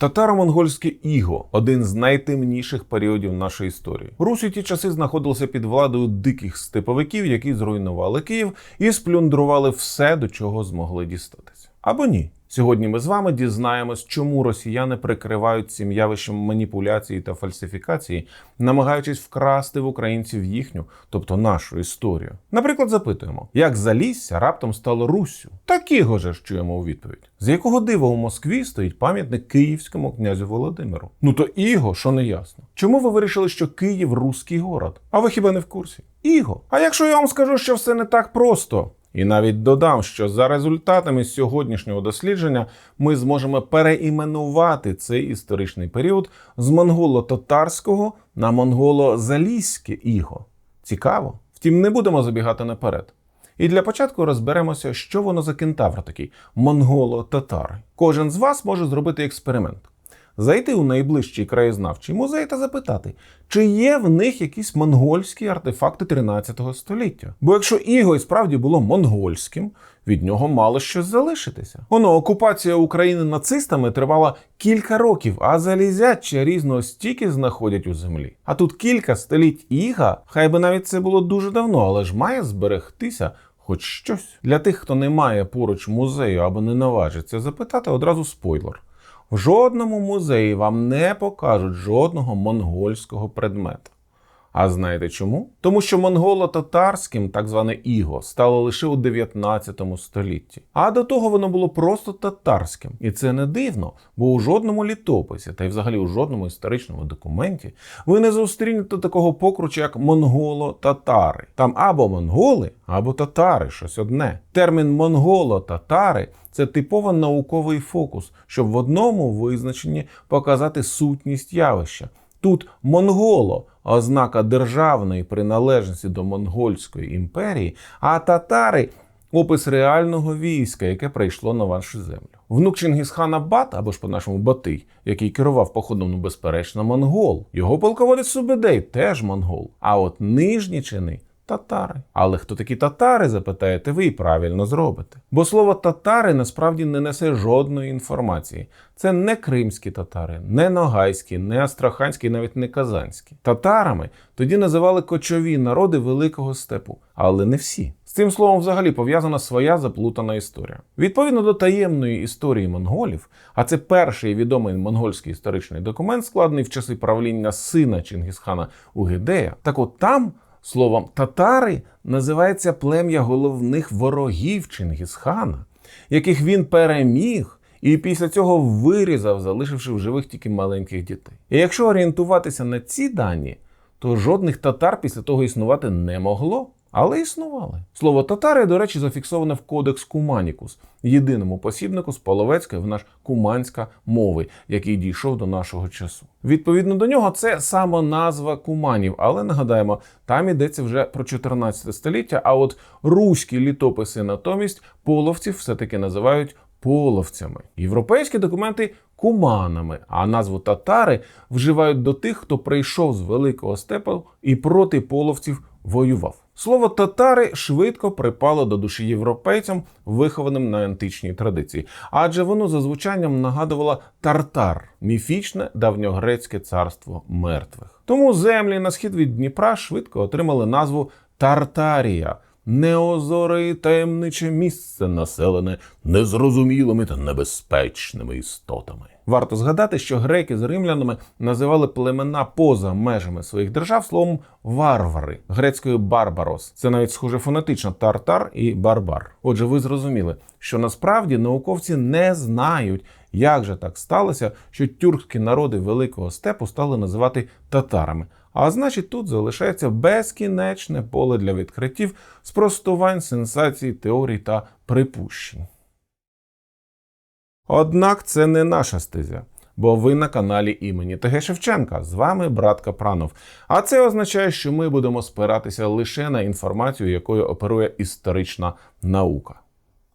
Татаро-монгольське іго один з найтемніших періодів нашої історії. Русь у ті часи знаходилася під владою диких степовиків, які зруйнували Київ і сплюндрували все, до чого змогли дістатися. Або ні. Сьогодні ми з вами дізнаємось, чому росіяни прикривають цим явищем маніпуляції та фальсифікації, намагаючись вкрасти в українців їхню, тобто нашу історію. Наприклад, запитуємо, як Залісся раптом стало Руссю? Такого же ж чуємо у відповідь. З якого дива у Москві стоїть пам'ятник київському князю Володимиру? Ну то іго, що не ясно. Чому ви вирішили, що Київ руський город? А ви хіба не в курсі? Іго. А якщо я вам скажу, що все не так просто? І навіть додам, що за результатами сьогоднішнього дослідження ми зможемо переіменувати цей історичний період з монголо-татарського на монголо-залізьке іго. Цікаво. Втім, не будемо забігати наперед. І для початку розберемося, що воно за кентавр такий монголо-татари. Кожен з вас може зробити експеримент зайти у найближчий краєзнавчий музей та запитати, чи є в них якісь монгольські артефакти 13 століття. Бо якщо іго і справді було монгольським, від нього мало щось залишитися. Воно окупація України нацистами тривала кілька років, а залізяча різного стільки знаходять у землі. А тут кілька століть іга, хай би навіть це було дуже давно, але ж має зберегтися. Хоч щось для тих, хто не має поруч музею або не наважиться запитати одразу спойлер. В жодному музеї вам не покажуть жодного монгольського предмета. А знаєте чому? Тому що монголо-татарським, так зване іго, стало лише у 19 столітті. А до того воно було просто татарським. І це не дивно, бо у жодному літописі, та й взагалі у жодному історичному документі, ви не зустрінете такого покруча, як монголо-татари. Там або монголи, або татари, щось одне. Термін монголо-татари це типово науковий фокус, щоб в одному визначенні показати сутність явища. Тут монголо ознака державної приналежності до монгольської імперії, а татари опис реального війська, яке прийшло на вашу землю. Внук Чингісхана Бат, або ж по-нашому Батий, який керував походом, ну, безперечно, монгол. Його полководець Субедей теж монгол. А от нижні чини татари. Але хто такі татари, запитаєте ви і правильно зробите. Бо слово татари насправді не несе жодної інформації. Це не кримські татари, не ногайські, не астраханські, навіть не казанські. Татарами тоді називали кочові народи Великого степу, але не всі. З цим словом взагалі пов'язана своя заплутана історія. Відповідно до таємної історії монголів, а це перший відомий монгольський історичний документ, складений в часи правління сина Чингісхана Угидея. Так от там. Словом, татари називається плем'я головних ворогів Чингісхана, яких він переміг і після цього вирізав, залишивши в живих тільки маленьких дітей. І якщо орієнтуватися на ці дані, то жодних татар після того існувати не могло. Але існували. Слово татари, до речі, зафіксоване в Кодекс Куманікус, єдиному посібнику з Половецької в наш куманська мови, який дійшов до нашого часу. Відповідно до нього, це назва куманів, але нагадаємо, там йдеться вже про 14 століття. А от руські літописи натомість половців все-таки називають половцями. Європейські документи куманами, а назву татари вживають до тих, хто прийшов з великого степу і проти половців воював. Слово татари швидко припало до душі європейцям, вихованим на античній традиції, адже воно за звучанням нагадувало тартар, міфічне давньогрецьке царство мертвих. Тому землі на схід від Дніпра швидко отримали назву Тартарія. Неозоре і таємниче місце, населене незрозумілими та небезпечними істотами. Варто згадати, що греки з римлянами називали племена поза межами своїх держав словом варвари грецькою барбарос. Це навіть схоже фонетично тартар і барбар. Отже, ви зрозуміли, що насправді науковці не знають, як же так сталося, що тюркські народи великого степу стали називати татарами. А значить, тут залишається безкінечне поле для відкриттів, спростувань, сенсацій, теорій та припущень. Однак це не наша стезя, бо ви на каналі імені ТГ Шевченка. З вами брат Капранов. А це означає, що ми будемо спиратися лише на інформацію, якою оперує історична наука.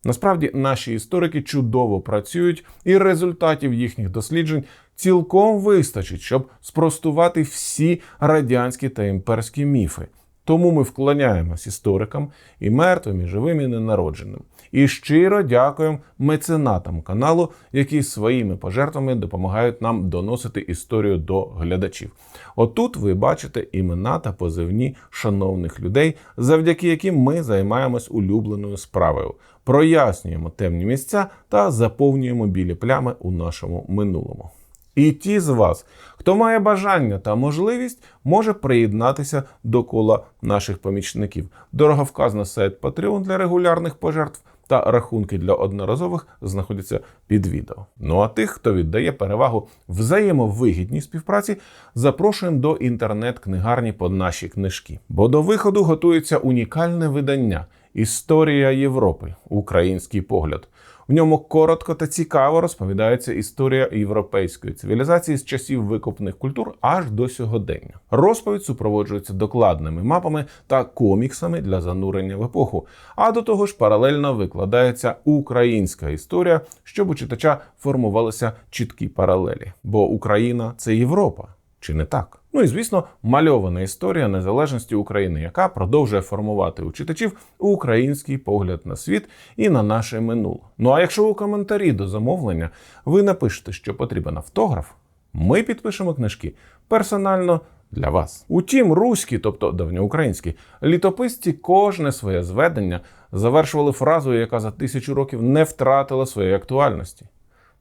Насправді, наші історики чудово працюють, і результатів їхніх досліджень цілком вистачить, щоб спростувати всі радянські та імперські міфи. Тому ми вклоняємось історикам і мертвим, і живим, і ненародженим. І щиро дякуємо меценатам каналу, які своїми пожертвами допомагають нам доносити історію до глядачів. Отут ви бачите імена та позивні шановних людей, завдяки яким ми займаємось улюбленою справою, прояснюємо темні місця та заповнюємо білі плями у нашому минулому. І ті з вас, хто має бажання та можливість, може приєднатися до кола наших помічників. Дороговказна сайт Patreon для регулярних пожертв та рахунки для одноразових знаходяться під відео. Ну а тих, хто віддає перевагу взаємовигідній співпраці, запрошуємо до інтернет-книгарні по наші книжки. Бо до виходу готується унікальне видання Історія Європи. Український погляд. В ньому коротко та цікаво розповідається історія європейської цивілізації з часів викопних культур аж до сьогодення. Розповідь супроводжується докладними мапами та коміксами для занурення в епоху. А до того ж, паралельно викладається українська історія, щоб у читача формувалися чіткі паралелі. Бо Україна це Європа, чи не так? Ну і звісно, мальована історія незалежності України, яка продовжує формувати у читачів український погляд на світ і на наше минуле. Ну а якщо у коментарі до замовлення ви напишете, що потрібен автограф, ми підпишемо книжки персонально. Для вас. Утім, руські, тобто давньоукраїнські, літописці кожне своє зведення завершували фразою, яка за тисячу років не втратила своєї актуальності.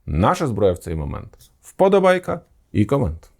Наша зброя в цей момент вподобайка і комент.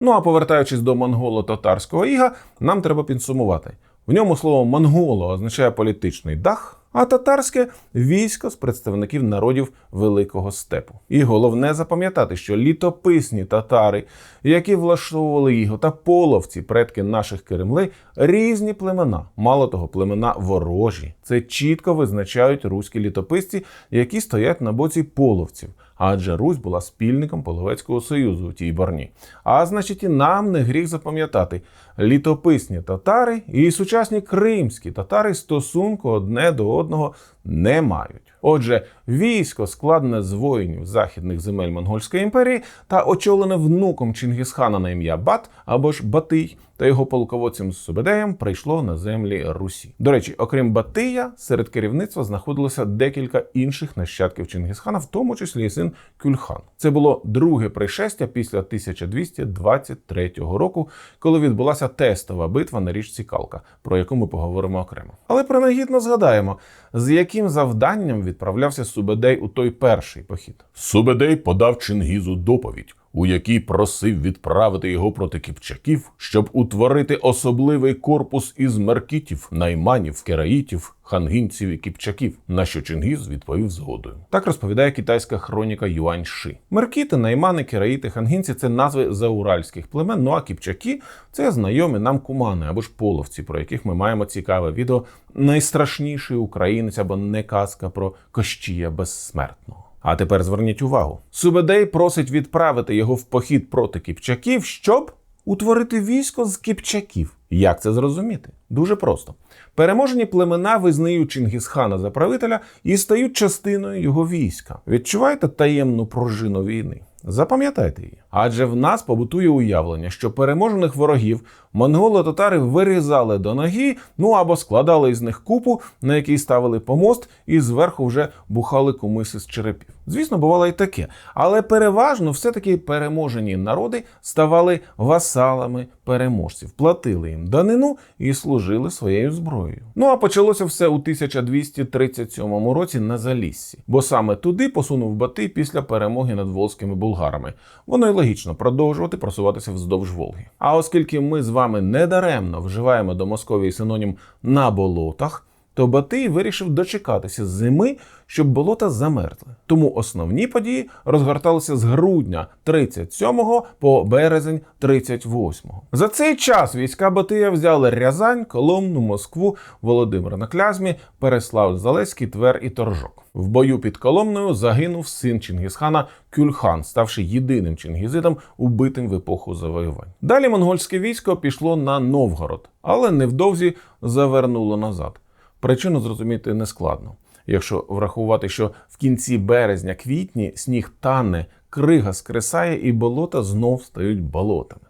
Ну а повертаючись до монголо-татарського іга, нам треба підсумувати. В ньому слово монголо означає політичний дах, а татарське військо з представників народів Великого степу. І головне запам'ятати, що літописні татари, які влаштовували його, та половці, предки наших Керемли, різні племена, мало того, племена ворожі. Це чітко визначають руські літописці, які стоять на боці половців. Адже Русь була спільником Половецького союзу у тій борні. А значить, і нам не гріх запам'ятати літописні татари і сучасні кримські татари стосунку одне до одного не мають. Отже, військо, складене з воїнів західних земель Монгольської імперії та очолене внуком Чингісхана на ім'я Бат або ж Батий та його полководцем Субедеєм прийшло на землі Русі. До речі, окрім Батия, серед керівництва знаходилося декілька інших нащадків Чингісхана, в тому числі і син Кюльхан. Це було друге пришестя після 1223 року, коли відбулася тестова битва на річці Калка, про яку ми поговоримо окремо. Але принагідно згадаємо, з яким завданням відправлявся Субедей у той перший похід. Субедей подав Чингізу доповідь, у якій просив відправити його проти кіпчаків, щоб утворити особливий корпус із меркітів, найманів, кераїтів, хангінців і кіпчаків. На що Чингіз відповів згодою. Так розповідає китайська хроніка Юань Ши. Меркіти, наймани, кераїти, хангінці це назви зауральських племен. Ну а кіпчаки це знайомі нам кумани або ж половці, про яких ми маємо цікаве відео. Найстрашніший українець або не казка про Кощія безсмертного. А тепер зверніть увагу: Субедей просить відправити його в похід проти кіпчаків, щоб утворити військо з кіпчаків. Як це зрозуміти? Дуже просто. Переможені племена визнають Чингісхана за правителя і стають частиною його війська. Відчуваєте таємну пружину війни? Запам'ятайте її. Адже в нас побутує уявлення, що переможених ворогів монголо-татари вирізали до ноги, ну або складали із них купу, на якій ставили помост, і зверху вже бухали кумиси з черепів. Звісно, бувало і таке. Але переважно все-таки переможені народи ставали васалами переможців, платили їм данину і служили своєю зброєю. Ну а почалося все у 1237 році на Заліссі, бо саме туди посунув Батий після перемоги над волзькими булгарами. Воно й логічно продовжувати просуватися вздовж Волги. А оскільки ми з вами недаремно вживаємо до Московії синонім на болотах, то Батий вирішив дочекатися зими, щоб болота замерзли. Тому основні події розгорталися з грудня 37 по березень 38. За цей час війська Батия взяли Рязань, Коломну, Москву, Володимир на Клязьмі, Переслав Залеський, Твер і Торжок. В бою під Коломною загинув син Чингісхана Кюльхан, ставши єдиним чингізитом, убитим в епоху завоювань. Далі монгольське військо пішло на Новгород, але невдовзі завернуло назад. Причину зрозуміти нескладно. Якщо врахувати, що в кінці березня-квітні сніг тане, крига скресає і болота знов стають болотами.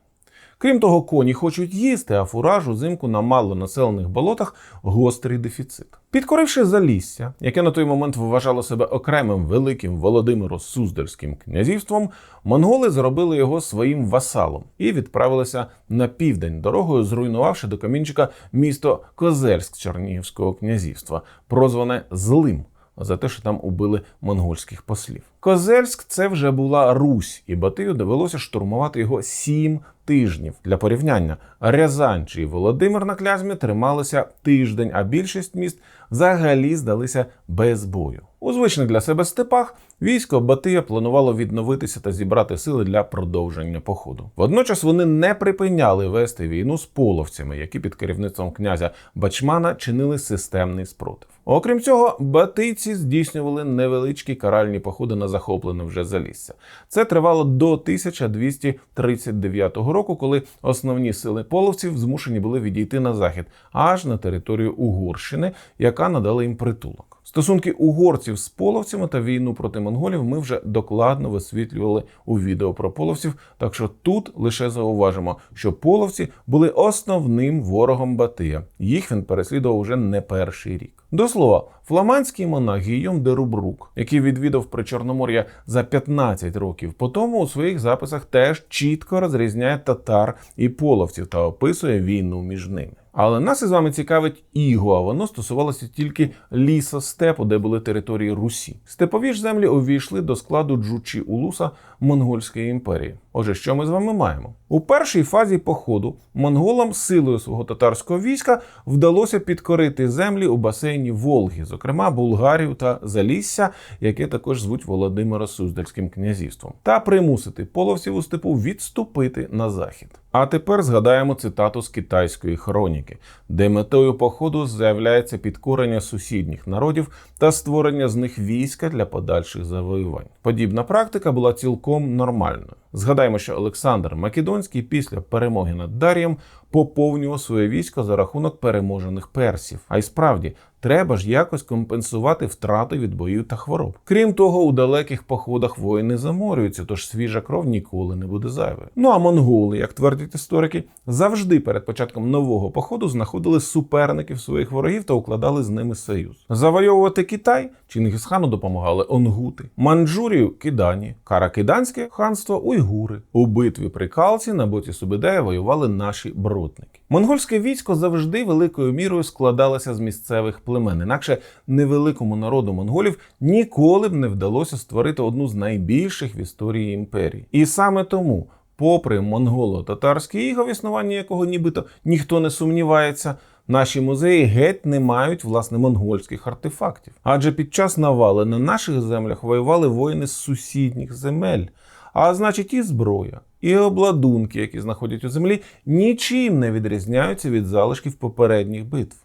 Крім того, коні хочуть їсти, а фураж узимку на малонаселених болотах гострий дефіцит. Підкоривши залісся, яке на той момент вважало себе окремим великим Володимиро-Суздальським князівством, монголи зробили його своїм васалом і відправилися на південь дорогою, зруйнувавши до камінчика місто Козельськ Чернігівського князівства, прозване Злим за те, що там убили монгольських послів. Козельськ це вже була Русь, і Батию довелося штурмувати його сім тижнів. Для порівняння Рязань чи Володимир на клязьмі трималися тиждень, а більшість міст взагалі здалися без бою. У звичних для себе степах військо Батия планувало відновитися та зібрати сили для продовження походу. Водночас вони не припиняли вести війну з половцями, які під керівництвом князя Бачмана чинили системний спротив. Окрім цього, батийці здійснювали невеличкі каральні походи на захоплене вже залісся. Це тривало до 1239 року, коли основні сили половців змушені були відійти на захід, аж на територію Угорщини, яка надала їм притулок. Стосунки угорців з половцями та війну проти монголів ми вже докладно висвітлювали у відео про половців. Так що тут лише зауважимо, що половці були основним ворогом Батия. Їх він переслідував уже не перший рік. До слова, фламандський монах Гійом де Рубрук, який відвідав Причорномор'я за 15 років по тому, у своїх записах теж чітко розрізняє татар і половців та описує війну між ними. Але нас із вами цікавить іго, а воно стосувалося тільки лісостепу, де були території Русі. Степові ж землі увійшли до складу Джучі Улуса Монгольської імперії. Отже, що ми з вами маємо? У першій фазі походу монголам силою свого татарського війська вдалося підкорити землі у басейні Волги, зокрема Булгарію та Залісся, яке також звуть Володимира Суздальським князівством, та примусити половців у степу відступити на захід. А тепер згадаємо цитату з китайської хроніки, де метою походу з'являється підкорення сусідніх народів та створення з них війська для подальших завоювань. Подібна практика була цілком нормальною. Згадаємо, що Олександр Македонський після перемоги над Дарієм поповнював своє військо за рахунок переможених персів. А й справді треба ж якось компенсувати втрати від боїв та хвороб. Крім того, у далеких походах воїни заморюються, тож свіжа кров ніколи не буде зайвою. Ну а монголи, як твердять історики, завжди перед початком нового походу знаходили суперників своїх ворогів та укладали з ними союз. Завойовувати Китай Чингисхану допомагали онгути, Манджурію Кидані, Каракиданське ханство уйгури. У битві при Калці на боці Субедея воювали наші брутники. Монгольське військо завжди великою мірою складалося з місцевих племен. Інакше невеликому народу монголів ніколи б не вдалося створити одну з найбільших в історії імперії. І саме тому. Попри монголо-татарське іго, в існуванні якого нібито ніхто не сумнівається, наші музеї геть не мають власне монгольських артефактів. Адже під час навали на наших землях воювали воїни з сусідніх земель. А значить, і зброя, і обладунки, які знаходять у землі, нічим не відрізняються від залишків попередніх битв.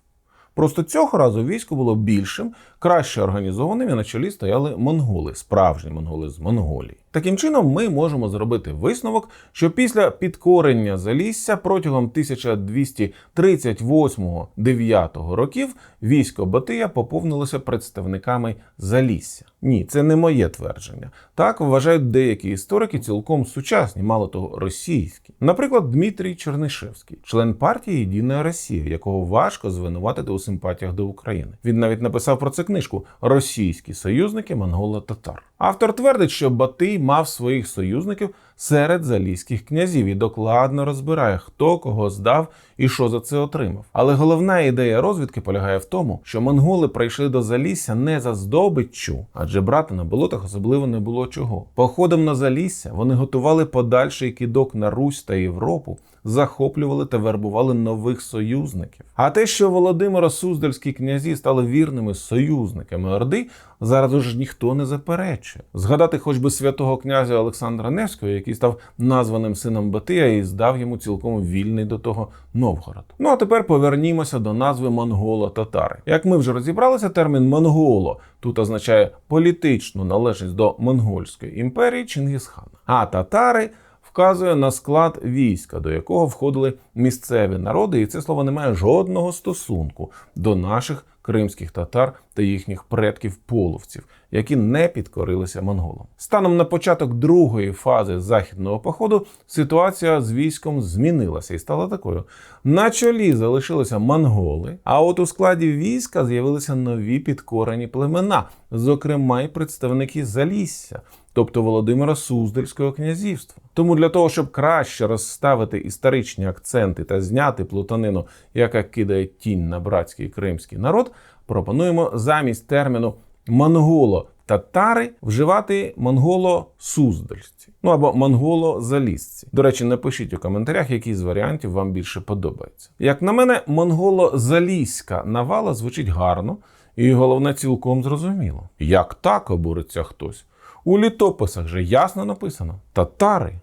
Просто цього разу військо було більшим, краще організованим і на чолі стояли монголи, справжні монголи з Монголії. Таким чином, ми можемо зробити висновок, що після підкорення Залісся протягом 1238-9 років військо Батия поповнилося представниками Залісся. Ні, це не моє твердження. Так вважають деякі історики цілком сучасні, мало того, російські. Наприклад, Дмитрій Чернишевський, член партії Єдина Росія, якого важко звинуватити у симпатіях до України. Він навіть написав про це книжку Російські союзники монголо-татар. Автор твердить, що Батий мав своїх союзників серед залізьких князів і докладно розбирає, хто кого здав і що за це отримав. Але головна ідея розвідки полягає в тому, що монголи прийшли до Залісся не за здобиччю, адже брати на болотах особливо не було чого. Походом на Залісся вони готували подальший кидок на Русь та Європу. Захоплювали та вербували нових союзників. А те, що Володимира Суздальські князі стали вірними союзниками Орди, зараз уже ніхто не заперечує. Згадати хоч би святого князя Олександра Невського, який став названим сином Батия і здав йому цілком вільний до того Новгород. Ну а тепер повернімося до назви монголо-татари. Як ми вже розібралися, термін монголо тут означає політичну належність до монгольської імперії Чингісхана. А татари вказує на склад війська, до якого входили місцеві народи, і це слово не має жодного стосунку до наших кримських татар та їхніх предків половців, які не підкорилися монголам. Станом на початок другої фази західного походу ситуація з військом змінилася і стала такою: на чолі залишилися монголи, а от у складі війська з'явилися нові підкорені племена, зокрема й представники Залісся тобто Володимира Суздальського князівства. Тому для того, щоб краще розставити історичні акценти та зняти плутанину, яка кидає тінь на братський кримський народ, пропонуємо замість терміну монголо-татари вживати монголо-суздальці. Ну або монголо-залізці. До речі, напишіть у коментарях, який з варіантів вам більше подобається. Як на мене, монголо-залізька навала звучить гарно, і головне цілком зрозуміло. Як так обуриться хтось? У літописах же ясно написано татари.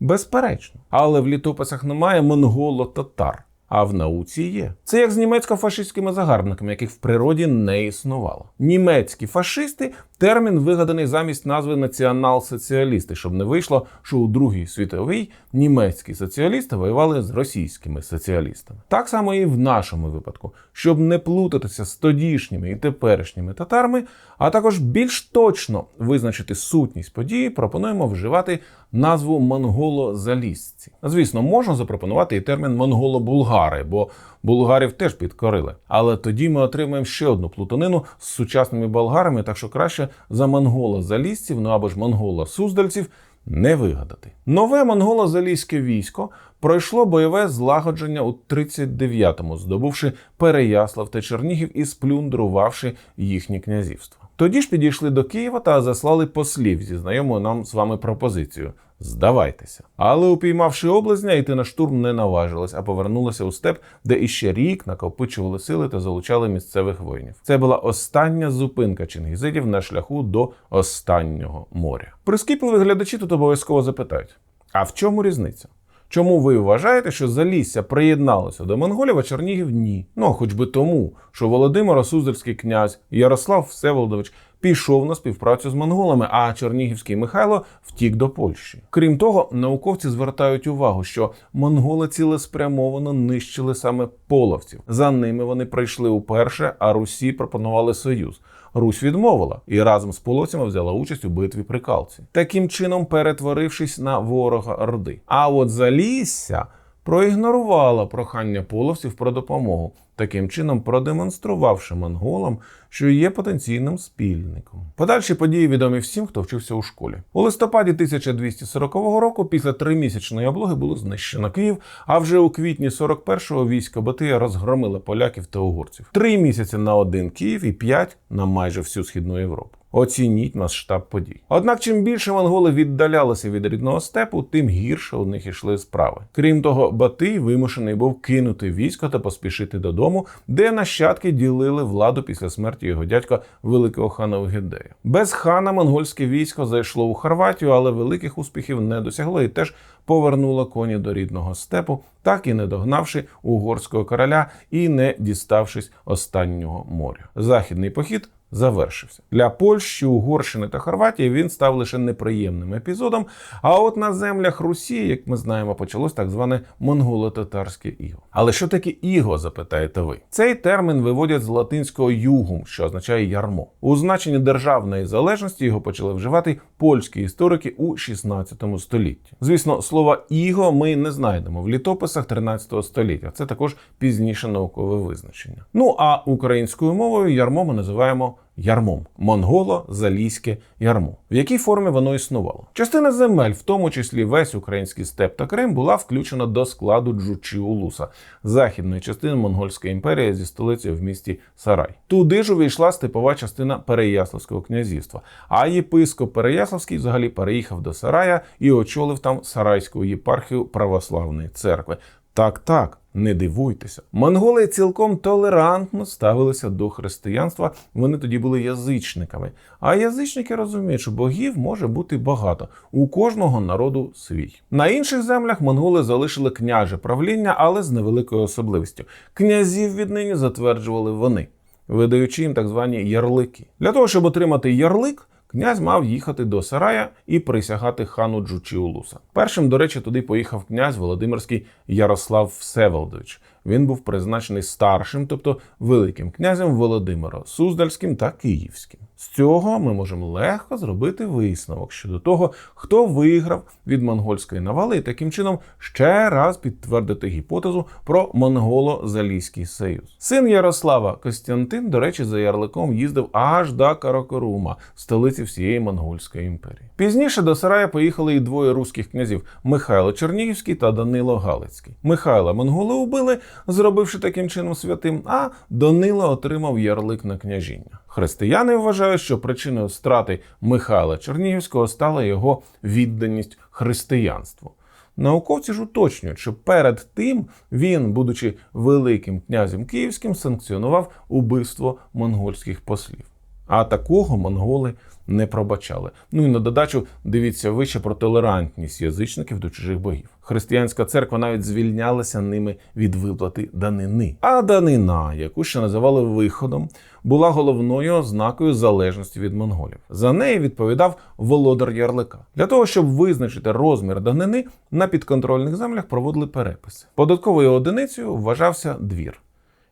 Безперечно. Але в літописах немає монголо-татар, а в науці є. Це як з німецько-фашистськими загарбниками, яких в природі не існувало. Німецькі фашисти термін вигаданий замість назви націонал-соціалісти, щоб не вийшло, що у Другій світовій німецькі соціалісти воювали з російськими соціалістами. Так само і в нашому випадку, щоб не плутатися з тодішніми і теперішніми татарами, а також більш точно визначити сутність події, пропонуємо вживати назву монголо-залізці. Звісно, можна запропонувати і термін монголо-булгари, бо булгарів теж підкорили. Але тоді ми отримаємо ще одну плутанину з сучасними болгарами, так що краще за монголо-залізців, ну або ж монголо-суздальців не вигадати. Нове монголо-залізьке військо пройшло бойове злагодження у 39-му, здобувши Переяслав та Чернігів і сплюндрувавши їхні князівства. Тоді ж підійшли до Києва та заслали послів зі знайомою нам з вами пропозицією. Здавайтеся. Але упіймавши облазня, йти на штурм не наважились, а повернулися у степ, де іще рік накопичували сили та залучали місцевих воїнів. Це була остання зупинка чингізидів на шляху до останнього моря. Прискіпливі глядачі тут обов'язково запитають: а в чому різниця? Чому ви вважаєте, що Залісся приєдналося до монголів, а Чернігів ні? Ну, хоч би тому, що Володимир Суздальський князь Ярослав Всеволодович пішов на співпрацю з монголами, а Чернігівський Михайло втік до Польщі. Крім того, науковці звертають увагу, що монголи цілеспрямовано нищили саме половців. За ними вони прийшли уперше, а Русі пропонували союз. Русь відмовила і разом з половцями взяла участь у битві при Калці, таким чином перетворившись на ворога Орди. А от Залісся проігнорувала прохання половців про допомогу, таким чином продемонструвавши монголам, що є потенційним спільником. Подальші події відомі всім, хто вчився у школі. У листопаді 1240 року, після тримісячної облоги, було знищено Київ. А вже у квітні 41-го військо Батия розгромило поляків та угорців. Три місяці на один Київ і п'ять на майже всю східну Європу. Оцініть масштаб подій. Однак, чим більше монголи віддалялися від рідного степу, тим гірше у них ішли справи. Крім того, Батий вимушений був кинути військо та поспішити додому, де нащадки ділили владу після смерті його дядька великого хана Угідея. Без хана монгольське військо зайшло у Хорватію, але великих успіхів не досягло і теж повернуло коні до рідного степу, так і не догнавши угорського короля і не діставшись останнього моря. Західний похід завершився. Для Польщі, Угорщини та Хорватії він став лише неприємним епізодом. А от на землях Русі, як ми знаємо, почалось так зване монголо-татарське іго. Але що таке іго, запитаєте ви? Цей термін виводять з латинського югум, що означає ярмо. У значенні державної залежності його почали вживати польські історики у 16 столітті. Звісно, слова іго ми не знайдемо в літописах 13 століття. Це також пізніше наукове визначення. Ну а українською мовою ярмо ми називаємо ярмом монголо-залізьке ярмо. В якій формі воно існувало? Частина земель, в тому числі весь український степ та Крим, була включена до складу Джучі Улуса, західної частини Монгольської імперії зі столицею в місті Сарай. Туди ж увійшла степова частина Переяславського князівства. А єпископ Переяславський взагалі переїхав до Сарая і очолив там Сарайську єпархію православної церкви. Так, так, не дивуйтеся. Монголи цілком толерантно ставилися до християнства. Вони тоді були язичниками. А язичники розуміють, що богів може бути багато. У кожного народу свій. На інших землях монголи залишили княже правління, але з невеликою особливістю. Князів віднині затверджували вони, видаючи їм так звані ярлики. Для того, щоб отримати ярлик. Князь мав їхати до Сарая і присягати хану Джучіулуса. Першим, до речі, туди поїхав князь Володимирський Ярослав Всеволодович. він був призначений старшим, тобто великим князем Володимира Суздальським та Київським. З цього ми можемо легко зробити висновок щодо того, хто виграв від монгольської навали, і таким чином ще раз підтвердити гіпотезу про монголо-залізький союз. Син Ярослава Костянтин, до речі, за ярликом їздив аж до Каракорума, столиці всієї монгольської імперії. Пізніше до Сарая поїхали і двоє руських князів Михайло Чернігівський та Данило Галицький. Михайла монголи убили, зробивши таким чином святим, а Данило отримав ярлик на княжіння. Християни вважають, що причиною страти Михайла Чернігівського стала його відданість християнству. Науковці ж уточнюють, що перед тим він, будучи великим князем київським, санкціонував убивство монгольських послів. А такого монголи не пробачали. Ну і на додачу дивіться вище про толерантність язичників до чужих богів. Християнська церква навіть звільнялася ними від виплати данини. А данина, яку ще називали виходом, була головною ознакою залежності від монголів. За неї відповідав володар ярлика. Для того, щоб визначити розмір данини, на підконтрольних землях проводили переписи. Податковою одиницею вважався двір.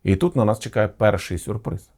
І тут на нас чекає перший сюрприз.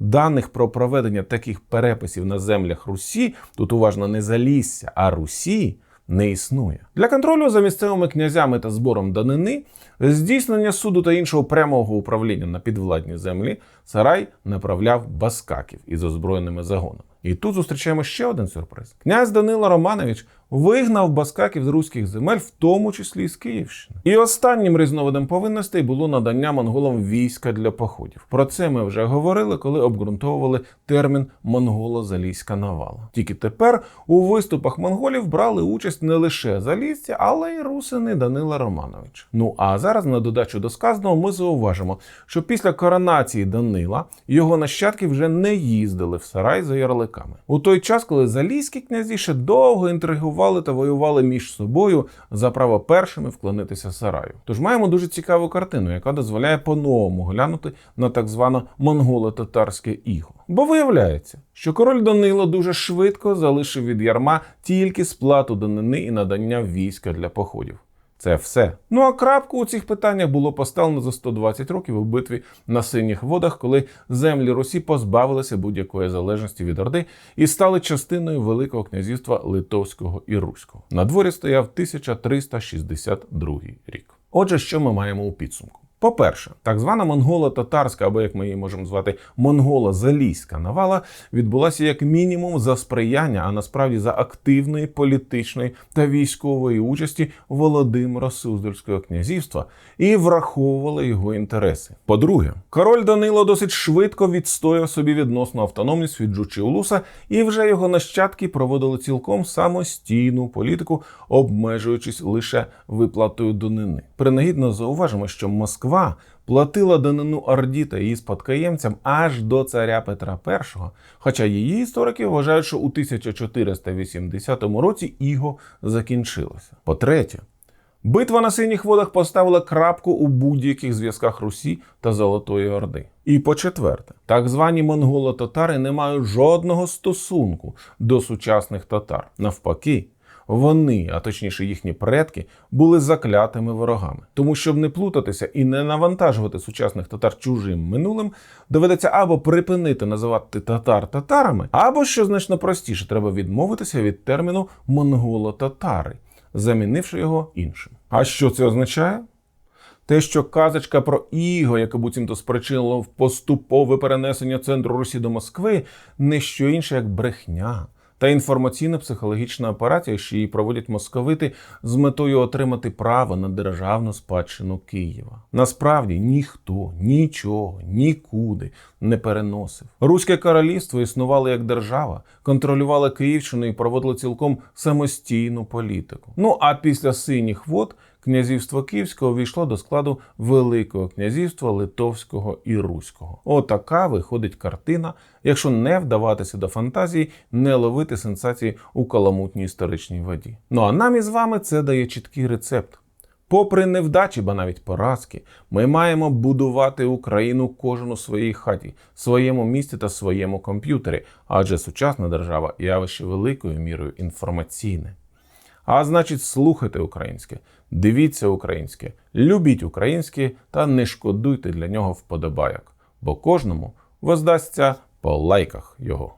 Даних про проведення таких переписів на землях Русі, тут уважно не Залісся, а Русі, не існує. Для контролю за місцевими князями та збором данини, здійснення суду та іншого прямого управління на підвладні землі, Сарай направляв баскаків із озброєними загонами. І тут зустрічаємо ще один сюрприз. Князь Данило Романович вигнав баскаків з руських земель, в тому числі з Київщини. І останнім різновидом повинностей було надання монголам війська для походів. Про це ми вже говорили, коли обґрунтовували термін монголо-залізька навала. Тільки тепер у виступах монголів брали участь не лише залізці, але й русини Данила Романовича. Ну а зараз, на додачу до сказаного, ми зауважимо, що після коронації Данила його нащадки вже не їздили в сарай за ярликами. У той час, коли залізькі князі ще довго інтригували та воювали між собою за право першими вклонитися сараю. Тож маємо дуже цікаву картину, яка дозволяє по-новому глянути на так зване монголо-татарське іго. Бо виявляється, що король Данило дуже швидко залишив від ярма тільки сплату данини і надання війська для походів. Це все. Ну а крапку у цих питаннях було поставлено за 120 років у битві на синіх водах, коли землі Русі позбавилися будь-якої залежності від Орди і стали частиною Великого князівства Литовського і Руського. На дворі стояв 1362 рік. Отже, що ми маємо у підсумку? По-перше, так звана монголо-татарська, або як ми її можемо звати, монголо-залізька навала відбулася як мінімум за сприяння, а насправді за активної політичної та військової участі Володимира Суздальського князівства і враховувала його інтереси. По-друге, король Данило досить швидко відстояв собі відносну автономність від Джучіулуса, і вже його нащадки проводили цілком самостійну політику, обмежуючись лише виплатою данини. Принагідно зауважимо, що Москва платила данину Орді та її спадкоємцям аж до царя Петра І, хоча її історики вважають, що у 1480 році іго закінчилося. По-третє, битва на синіх водах поставила крапку у будь-яких зв'язках Русі та Золотої Орди. І по-четверте, так звані монголо-татари не мають жодного стосунку до сучасних татар. Навпаки, вони, а точніше їхні предки, були заклятими ворогами. Тому, щоб не плутатися і не навантажувати сучасних татар чужим минулим, доведеться або припинити називати татар татарами, або, що значно простіше, треба відмовитися від терміну монголо-татари, замінивши його іншим. А що це означає? Те, що казочка про іго, яке буцімто спричинило поступове перенесення центру Русі до Москви, не що інше, як брехня. Та інформаційно-психологічна операція, що її проводять московити з метою отримати право на державну спадщину Києва. Насправді ніхто нічого нікуди не переносив. Руське королівство існувало як держава, контролювало Київщину і проводило цілком самостійну політику. Ну а після синіх вод князівство Київського війшло до складу Великого князівства Литовського і Руського. Отака виходить картина, якщо не вдаватися до фантазії, не ловити сенсації у каламутній історичній воді. Ну а нам із вами це дає чіткий рецепт. Попри невдачі, ба навіть поразки, ми маємо будувати Україну кожен у своїй хаті, своєму місті та своєму комп'ютері, адже сучасна держава явище великою мірою інформаційне. А значить, слухайте українське, дивіться українське, любіть українське та не шкодуйте для нього вподобайок, бо кожному воздасться по лайках його.